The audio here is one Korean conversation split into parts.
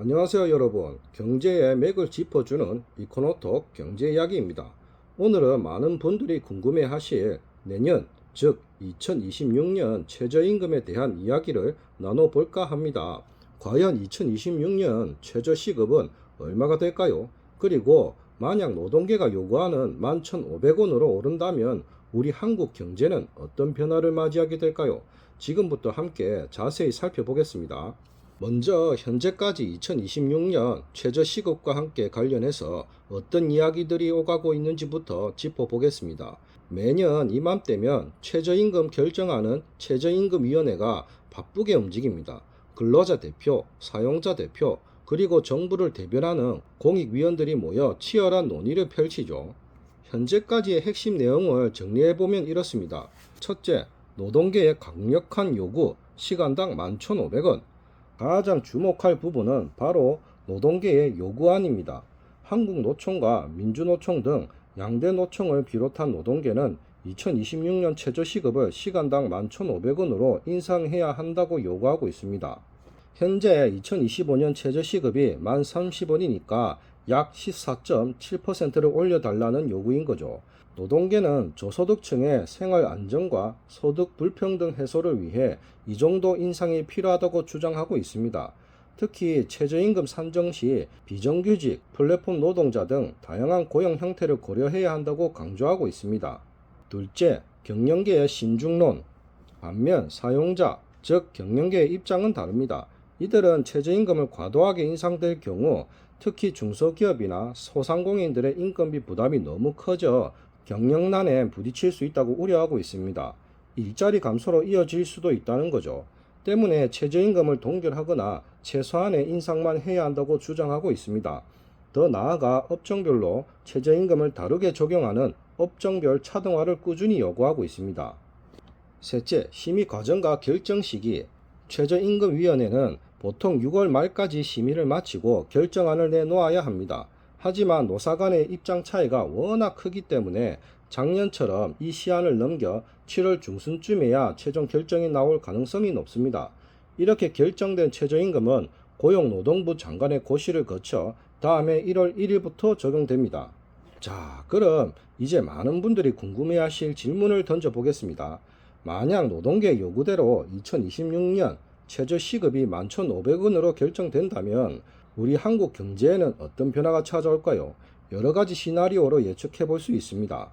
안녕하세요 여러분. 경제의 맥을 짚어주는 이코노톡 경제 이야기입니다. 오늘은 많은 분들이 궁금해 하실 내년 즉 2026년 최저임금에 대한 이야기를 나눠볼까 합니다. 과연 2026년 최저시급은 얼마가 될까요? 그리고 만약 노동계가 요구하는 11,500원으로 오른다면 우리 한국 경제는 어떤 변화를 맞이하게 될까요? 지금부터 함께 자세히 살펴보겠습니다 먼저 현재까지 2026년 최저 시급과 함께 관련해서 어떤 이야기들이 오가고 있는지부터 짚어보겠습니다. 매년 이맘때면 최저임금 결정하는 최저임금위원회가 바쁘게 움직입니다. 근로자 대표, 사용자 대표, 그리고 정부를 대변하는 공익위원들이 모여 치열한 논의를 펼치죠. 현재까지의 핵심 내용을 정리해보면 이렇습니다. 첫째, 노동계의 강력한 요구, 시간당 11,500원. 가장 주목할 부분은 바로 노동계의 요구안입니다. 한국노총과 민주노총 등 양대 노총을 비롯한 노동계는 2026년 최저시급을 시간당 11,500원으로 인상해야 한다고 요구하고 있습니다. 현재 2025년 최저시급이 1,030원이니까 약 14.7%를 올려달라는 요구인 거죠. 노동계는 저소득층의 생활 안정과 소득 불평등 해소를 위해 이 정도 인상이 필요하다고 주장하고 있습니다. 특히 최저임금 산정 시 비정규직, 플랫폼 노동자 등 다양한 고용 형태를 고려해야 한다고 강조하고 있습니다. 둘째, 경영계의 신중론. 반면 사용자, 즉 경영계의 입장은 다릅니다. 이들은 최저임금을 과도하게 인상될 경우 특히 중소기업이나 소상공인들의 인건비 부담이 너무 커져 경영난에 부딪힐 수 있다고 우려하고 있습니다. 일자리 감소로 이어질 수도 있다는 거죠. 때문에 최저임금을 동결하거나 최소한의 인상만 해야 한다고 주장하고 있습니다. 더 나아가 업종별로 최저임금을 다르게 적용하는 업종별 차등화를 꾸준히 요구하고 있습니다. 셋째, 심의 과정과 결정 시기. 최저임금위원회는 보통 6월 말까지 심의를 마치고 결정안을 내놓아야 합니다. 하지만 노사 간의 입장 차이가 워낙 크기 때문에 작년처럼 이 시한을 넘겨 7월 중순쯤에야 최종 결정이 나올 가능성이 높습니다. 이렇게 결정된 최저임금은 고용노동부 장관의 고시를 거쳐 다음해 1월 1일부터 적용됩니다. 자, 그럼 이제 많은 분들이 궁금해 하실 질문을 던져보겠습니다. 만약 노동계 요구대로 2026년 최저 시급이 11,500원으로 결정된다면 우리 한국 경제에는 어떤 변화가 찾아올까요? 여러 가지 시나리오로 예측해 볼 수 있습니다.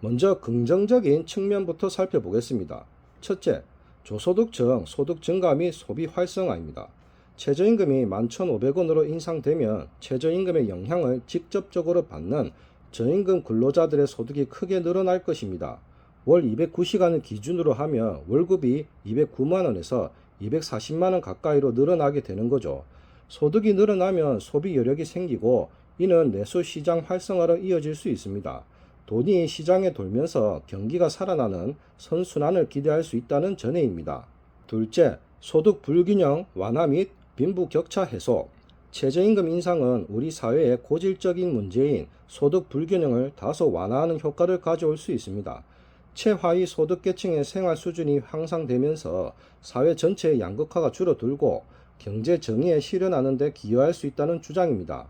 먼저 긍정적인 측면부터 살펴보겠습니다. 첫째, 조소득층 소득 증가 및 소비 활성화입니다. 최저임금이 11,500원으로 인상되면 최저임금의 영향을 직접적으로 받는 저임금 근로자들의 소득이 크게 늘어날 것입니다. 월 209시간을 기준으로 하면 월급이 209만원에서 240만원 가까이로 늘어나게 되는 거죠. 소득이 늘어나면 소비 여력이 생기고 이는 내수 시장 활성화로 이어질 수 있습니다. 돈이 시장에 돌면서 경기가 살아나는 선순환을 기대할 수 있다는 전해입니다. 둘째, 소득 불균형 완화 및 빈부 격차 해소. 최저임금 인상은 우리 사회의 고질적인 문제인 소득 불균형을 다소 완화하는 효과를 가져올 수 있습니다. 최하위 소득계층의 생활 수준이 향상되면서 사회 전체의 양극화가 줄어들고 경제 정의에 실현하는 데 기여할 수 있다는 주장입니다.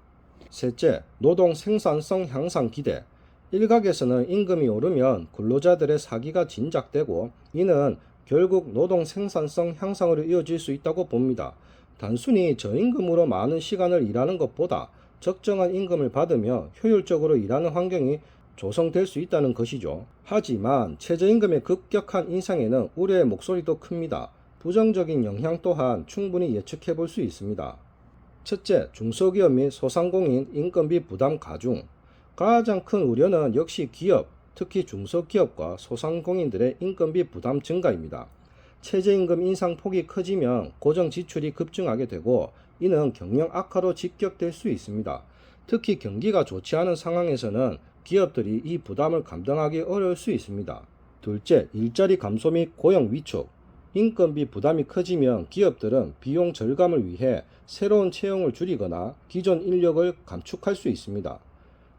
셋째, 노동 생산성 향상 기대. 일각에서는 임금이 오르면 근로자들의 사기가 진작되고 이는 결국 노동 생산성 향상으로 이어질 수 있다고 봅니다. 단순히 저임금으로 많은 시간을 일하는 것보다 적정한 임금을 받으며 효율적으로 일하는 환경이 조성될 수 있다는 것이죠. 하지만 최저임금의 급격한 인상에는 우려의 목소리도 큽니다. 부정적인 영향 또한 충분히 예측해 볼 수 있습니다. 첫째, 중소기업 및 소상공인 인건비 부담 가중. 가장 큰 우려는 역시 기업, 특히 중소기업과 소상공인들의 인건비 부담 증가입니다. 최저임금 인상 폭이 커지면 고정 지출이 급증하게 되고 이는 경영 악화로 직격될 수 있습니다. 특히 경기가 좋지 않은 상황에서는 기업들이 이 부담을 감당하기 어려울 수 있습니다. 둘째, 일자리 감소 및 고용 위축. 인건비 부담이 커지면 기업들은 비용 절감을 위해 새로운 채용을 줄이거나 기존 인력을 감축할 수 있습니다.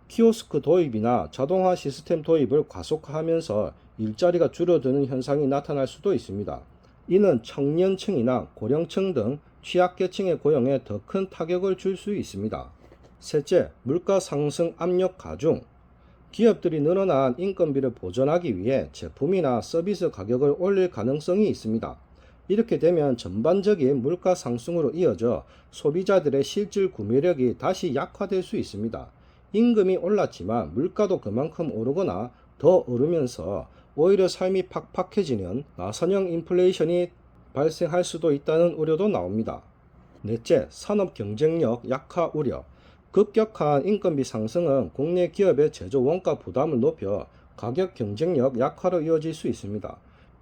키오스크 도입이나 자동화 시스템 도입을 과속화하면서 일자리가 줄어드는 현상이 나타날 수도 있습니다. 이는 청년층이나 고령층 등 취약계층의 고용에 더 큰 타격을 줄 수 있습니다. 셋째, 물가 상승 압력 가중. 기업들이 늘어난 인건비를 보전하기 위해 제품이나 서비스 가격을 올릴 가능성이 있습니다. 이렇게 되면 전반적인 물가 상승으로 이어져 소비자들의 실질 구매력이 다시 약화될 수 있습니다. 임금이 올랐지만 물가도 그만큼 오르거나 더 오르면서 오히려 삶이 팍팍해지는 나선형 인플레이션이 발생할 수도 있다는 우려도 나옵니다. 넷째, 산업 경쟁력 약화 우려. 급격한 인건비 상승은 국내 기업의 제조 원가 부담을 높여 가격 경쟁력 약화로 이어질 수 있습니다.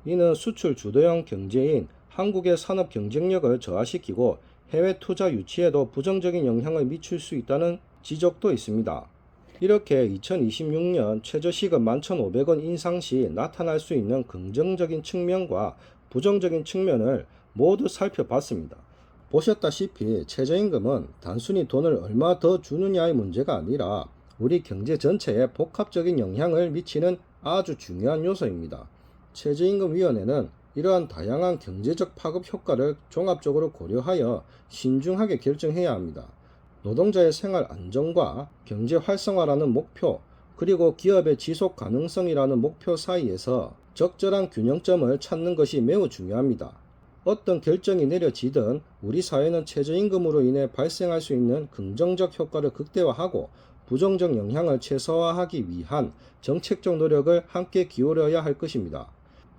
이는 수출 주도형 경제인 한국의 산업 경쟁력을 저하시키고 해외 투자 유치에도 부정적인 영향을 미칠 수 있다는 지적도 있습니다. 이렇게 2026년 최저시급 11,500원 인상 시 나타날 수 있는 긍정적인 측면과 부정적인 측면을 모두 살펴봤습니다. 보셨다시피 최저임금은 단순히 돈을 얼마 더 주느냐의 문제가 아니라 우리 경제 전체에 복합적인 영향을 미치는 아주 중요한 요소입니다. 최저임금위원회는 이러한 다양한 경제적 파급 효과를 종합적으로 고려하여 신중하게 결정해야 합니다. 노동자의 생활 안정과 경제 활성화라는 목표, 그리고 기업의 지속 가능성이라는 목표 사이에서 적절한 균형점을 찾는 것이 매우 중요합니다. 어떤 결정이 내려지든 우리 사회는 최저임금으로 인해 발생할 수 있는 긍정적 효과를 극대화하고 부정적 영향을 최소화하기 위한 정책적 노력을 함께 기울여야 할 것입니다.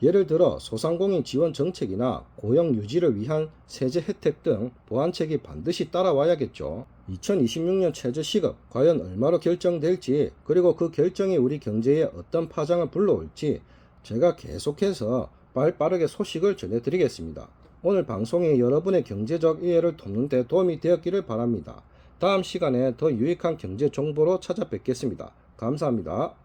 예를 들어 소상공인 지원 정책이나 고용 유지를 위한 세제 혜택 등 보완책이 반드시 따라와야겠죠. 2026년 최저 시급 과연 얼마로 결정될지 그리고 그 결정이 우리 경제에 어떤 파장을 불러올지 제가 계속해서 빠르게 소식을 전해드리겠습니다. 오늘 방송이 여러분의 경제적 이해를 돕는 데 도움이 되었기를 바랍니다. 다음 시간에 더 유익한 경제 정보로 찾아뵙겠습니다. 감사합니다.